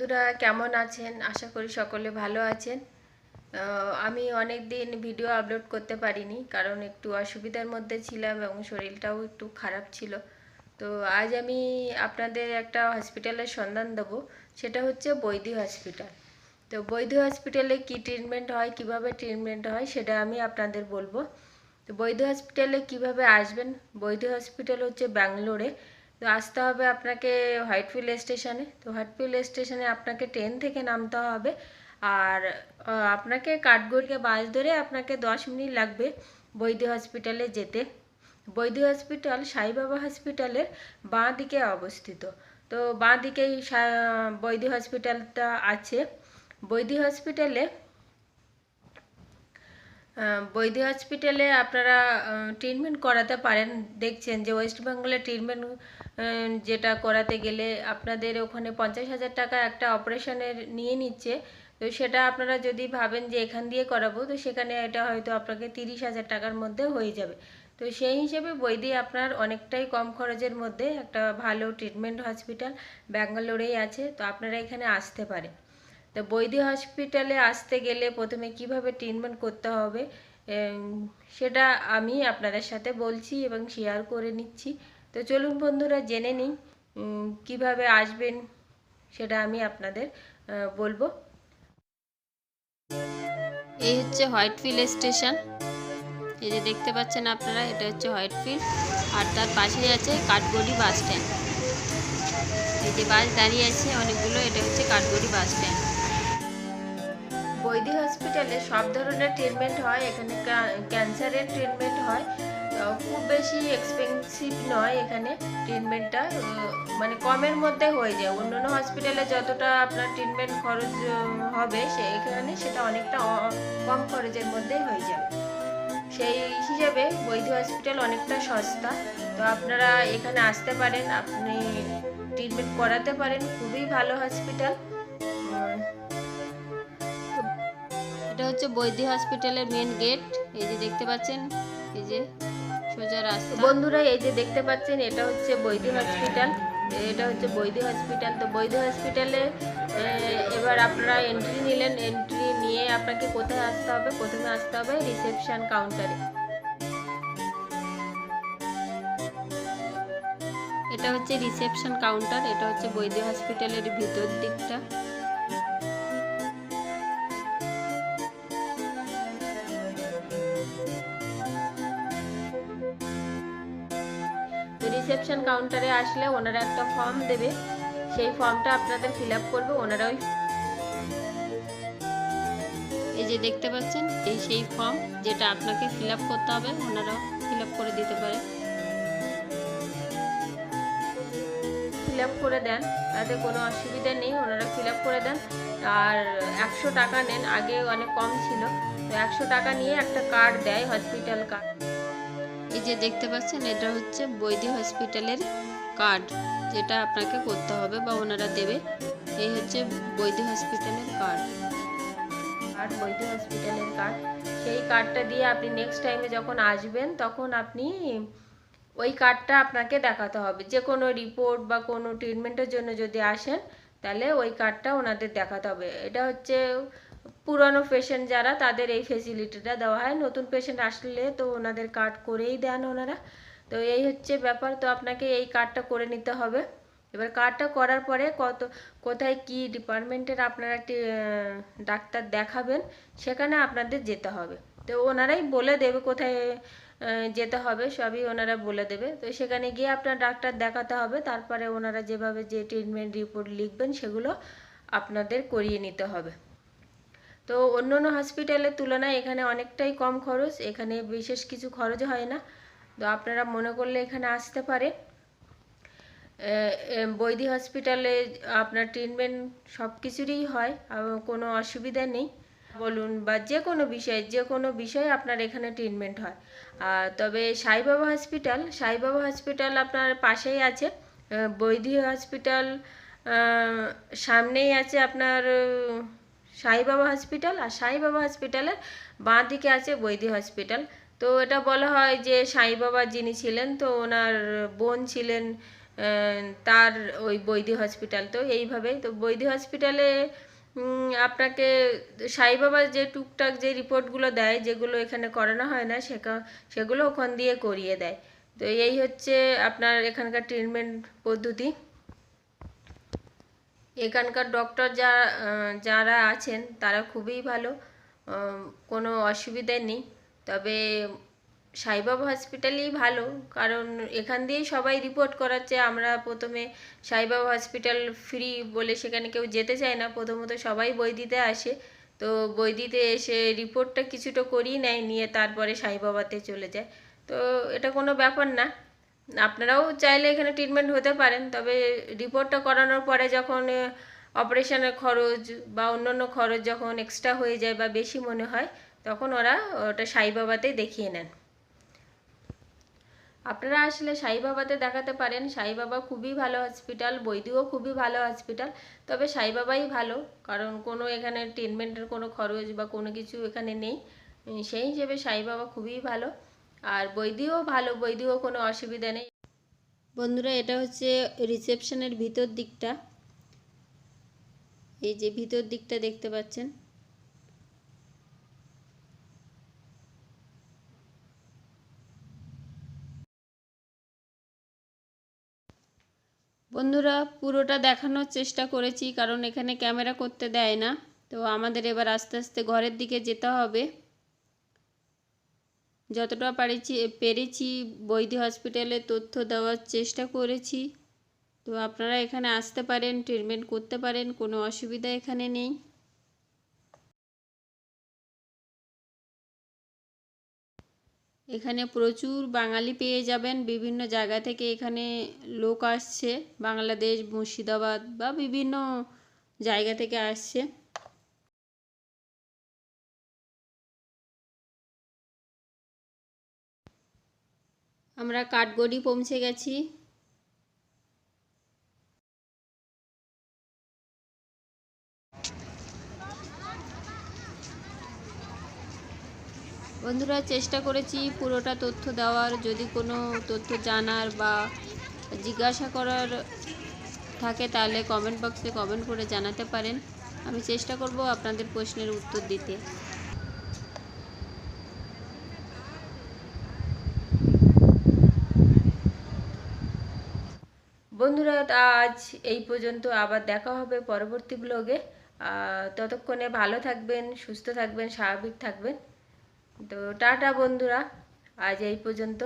বন্ধুরা কেমন আছেন? আশা করি সকলে ভালো আছেন। আমি অনেক দিন ভিডিও আপলোড করতে পারিনি, কারণ একটু অসুবিধার মধ্যে ছিলাম এবং শরীরটাও একটু খারাপ ছিল। তো আজ আমি আপনাদের একটা হসপিটালের সন্ধান দেবো, সেটা হচ্ছে বৈদি হসপিটাল তো বৈধ হসপিটালে কি ট্রিটমেন্ট হয়, কীভাবে ট্রিটমেন্ট হয়, সেটা আমি আপনাদের বলব। তো বৈধ হসপিটালে কীভাবে আসবেন? বৈধ হসপিটাল হচ্ছে ব্যাঙ্গালোরে। তো আসতে হবে আপনাকে হোয়াইটফিল্ড স্টেশনে তো হোয়াইটফিল্ড স্টেশনে আপনাকে ট্রেন থেকে নামতে হবে। আর আপনাকে কাঠগড়িয়া বাস ধরে আপনাকে দশ মিনিট লাগবে বৈদ্য হসপিটালে যেতে। বৈদ্য হসপিটাল সাইবাবা হসপিটালের বাঁ দিকে অবস্থিত। তো বাঁ দিকেই বৈদ্য হসপিটালটা আছে। বৈদ্য হসপিটালে বৈদ্য হসপিটালে আপনারা ট্রিটমেন্ট করাতে পারেন। দেখছেন যে ওয়েস্ট বেঙ্গলে ট্রিটমেন্ট যেটা করাতে গেলে আপনাদের ওখানে পঞ্চাশ হাজার টাকা একটা অপারেশনের নিয়ে নিচ্ছে। তো সেটা আপনারা যদি ভাবেন যে এখান দিয়ে করাবো, তো সেখানে এটা হয়তো আপনাকে তিরিশ হাজার টাকার মধ্যে হয়ে যাবে। তো সেই হিসেবে বৈদি আপনার অনেকটাই কম খরচের মধ্যে একটা ভালো ট্রিটমেন্ট হসপিটাল ব্যাঙ্গালোরেই আছে, তো আপনারা এখানে আসতে পারেন। তো বৈদ্য হসপিটালে আসতে গেলে প্রথমে কীভাবে ট্রিটমেন্ট করতে হবে সেটা আমি আপনাদের সাথে বলছি এবং শেয়ার করে নিচ্ছি। তো চলুন বন্ধুরা জেনে নিই কীভাবে আসবেন সেটা আমি আপনাদের বলব। এই হচ্ছে হোয়াইটফিল্ড স্টেশন এই যে দেখতে পাচ্ছেন আপনারা, এটা হচ্ছে হোয়াইটফিল্ড আর তার পাশেই আছে কাঠগড়ি বাস স্ট্যান্ড এই যে বাস দাঁড়িয়ে আছে অনেকগুলো, এটা হচ্ছে কাঠগড়ি বাস স্ট্যান্ড বৈদি হসপিটালে সব ধরনের ট্রিটমেন্ট হয়, এখানে ক্যান্সারের ট্রিটমেন্ট হয়। খুব বেশি এক্সপেন্সিভ নয় এখানে ট্রিটমেন্টটা মানে কমের মধ্যে হয়ে যায়। অন্যান্য হসপিটালে যতটা আপনার ট্রিটমেন্ট খরচ হবে সে এখানে সেটা অনেকটা কম খরচের মধ্যেই হয়ে যাবে। সেই হিসেবে বৈধ হসপিটাল অনেকটা সস্তা। তো আপনারা এখানে আসতে পারেন, আপনি ট্রিটমেন্ট করাতে পারেন। খুবই ভালো হসপিটাল এটা হচ্ছে বৈদ্য হসপিটালের মেন গেট এই যে দেখতে পাচ্ছেন, এই যে সোজা রাস্তা। বন্ধুরা, এই যে দেখতে পাচ্ছেন, এটা হচ্ছে বৈদ্য হসপিটাল। এটা হচ্ছে বৈদ্য হসপিটাল। তো বৈদ্য হসপিটালে এবার আপনারা এন্ট্রি নিলেন। এন্ট্রি নিয়ে আপনাকে কোথায় আসতে হবে? প্রথমে আসতে হবে রিসেপশন কাউন্টারে এটা হচ্ছে রিসেপশন কাউন্টার এটা হচ্ছে বৈদ্য হসপিটালের ভিতর দিকটা। রিসেপশন কাউন্টারে আসলে ওনারা একটা ফর্ম দেবে। সেই ফর্মটা আপনাদের ফিল আপ করবে ওনারা ওই এই যে দেখতে পাচ্ছেন এই সেই ফর্ম যেটা আপনাকে ফিল আপ করতে হবে ওনারা ফিল আপ করে দিতে পারে। ফিল আপ করে দেন তাতে কোনো অসুবিধা নেই ওনারা ফিল আপ করে দেন। আর একশো টাকা নেন আগে অনেক কম ছিল। তো একশো টাকা নিয়ে একটা কার্ড দেয় হসপিটাল কার্ড এই যে দেখতে পাচ্ছেন, এটা হচ্ছে বৈদ্য হসপিটালের কার্ড, যেটা আপনাকে করতে হবে বা ওনারা দেবে। এই হচ্ছে বৈদ্য হসপিটালের কার্ড। কার্ড বৈদ্য হসপিটালের কার্ড। সেই কার্ডটা দিয়ে আপনি নেক্সট টাইমে যখন আসবেন, তখন আপনি ওই কার্ডটা আপনাকে দেখাতে হবে। যে কোনো রিপোর্ট বা কোনো ট্রিটমেন্টের জন্য যদি আসেন, তাহলে ওই কার্ডটা ওনাদের দেখাতে হবে। এটা হচ্ছে পুরনো পেশেন্ট যারা, তাদের এই ফেসিলিটিটা দেওয়া হয়। নতুন পেশেন্ট আসলে তো ওনাদের কার্ড করেই দেন ওনারা। তো এই হচ্ছে ব্যাপার। তো আপনাকে এই কার্ডটা করে নিতে হবে। এবার কার্ডটা করার পরে কত, কোথায় কি ডিপার্টমেন্টের আপনারা একটি ডাক্তার দেখাবেন, সেখানে আপনাদের যেতে হবে। তো ওনারাই বলে দেবে কোথায় যেতে হবে, সবই ওনারা বলে দেবে। তো সেখানে গিয়ে আপনার ডাক্তার দেখাতে হবে। তারপরে ওনারা যেভাবে যে ট্রিটমেন্ট রিপোর্ট লিখবেন, সেগুলো আপনাদের করিয়ে নিতে হবে। তো অন্য অন্য হসপিটালের তুলনায় এখানে অনেকটাই কম খরচ, এখানে বিশেষ কিছু খরচ হয় না। তো আপনারা মনে করলে এখানে আসতে পারে বৈদি হসপিটালে আপনার ট্রিটমেন্ট সব কিছুরই হয় কোনো অসুবিধা নেই। বলুন বা যে কোনো বিষয়ে, যে কোনো বিষয়ে আপনার এখানে ট্রিটমেন্ট হয়। আর তবে সাইবাবা হসপিটাল সাইবাবা হসপিটাল আপনার পাশেই আছে। বৈদি হসপিটাল সামনেই আছে আপনার সাইবাবা হসপিটাল আর সাইবাবা হসপিটালের বাঁ দিকে আছে বৈদি হসপিটাল। তো এটা বলা হয় যে সাইবাবা যিনি ছিলেন, তো ওনার বোন ছিলেন তার ওই বৈদি হসপিটাল। তো এইভাবেই, তো বৈদি হসপিটালে আপনাকে সাইবাবা যে টুকটাক যে রিপোর্টগুলো দেয়, যেগুলো এখানে করানো হয় না, সেকা, সেগুলো ওখান দিয়ে করিয়ে দেয়। তো এই হচ্ছে আপনার এখানকার ট্রিটমেন্ট পদ্ধতি। এখানকার ডক্টর যা যারা আছেন, তারা খুবই ভালো। কোনো অসুবিধে নেই। তবে সাইবাবা হসপিটালই ভালো, কারণ এখান দিয়েই সবাই রিপোর্ট করাচ্ছে। আমরা প্রথমে সাইবাবা হসপিটাল ফ্রি বলে সেখানে কেউ যেতে চায় না। প্রথমত সবাই বই দিতে আসে। তো বই দিতে এসে রিপোর্টটা কিছুটা করিয়ে নেয়, নিয়ে তারপরে সাইবাবাতে চলে যায়। তো এটা কোনো ব্যাপার না। আপনারাও চাইলে এখানে ট্রিটমেন্ট হতে পারেন, তবে রিপোর্টটা করানোর পরে যখন অপারেশনের খরচ বা অন্যান্য খরচ যখন এক্সট্রা হয়ে যায় বা বেশি মনে হয়, তখন ওরা ওটা সাই সাইবাবাতে দেখিয়ে নেন। আপনারা আসলে সাইবাবাতে দেখাতে পারেন সাইবাবা খুবই ভালো হসপিটাল বৈদিও খুবই ভালো হসপিটাল তবে সাইবাবাই ভালো, কারণ কোনো এখানে ট্রিটমেন্টের কোনো খরচ বা কোনো কিছু এখানে নেই। সেই হিসেবে সাইবাবা খুবই ভালো। আর বৈদিও ভালো, বৈদিও কোনো অসুবিধা নেই। বন্ধুরা, এটা হচ্ছে রিসেপশনের ভিতর দিকটা। এই যে ভিতর দিকটা দেখতে পাচ্ছেন। বন্ধুরা, পুরোটা দেখানোর চেষ্টা করেছি, কারণ এখানে ক্যামেরা করতে দেয় না। তো আমাদের এবার আস্তে আস্তে ঘরের দিকে যেতে হবে। যতটা পারেছি, পেরেছি বৈদ্য হসপিটালে তথ্য দেওয়ার চেষ্টা করেছি। তো আপনারা এখানে আসতে পারেন ট্রিটমেন্ট করতে পারেন, কোনো অসুবিধা এখানে নেই। এখানে প্রচুর বাঙালি পেয়ে যাবেন, বিভিন্ন জায়গা থেকে এখানে লোক আসছে, বাংলাদেশ, মুর্শিদাবাদ বা বিভিন্ন জায়গা থেকে আসছে। আমরা কাঠগড়ি পৌঁছে গেছি। বন্ধুরা, চেষ্টা করেছি পুরোটা তথ্য দেওয়ার। যদি কোনো তথ্য জানার বা জিজ্ঞাসা করার থাকে, তাহলে কমেন্ট বক্সে কমেন্ট করে জানাতে পারেন। আমি চেষ্টা করব আপনাদের প্রশ্নের উত্তর দিতে। বন্ধুরা, আজ এই পর্যন্ত আবার দেখা হবে পরবর্তী ব্লগে ততক্ষণে ভালো থাকবেন, সুস্থ থাকবেন, স্বাভাবিক থাকবেন। তো টাটা বন্ধুরা, আজ এই পর্যন্ত।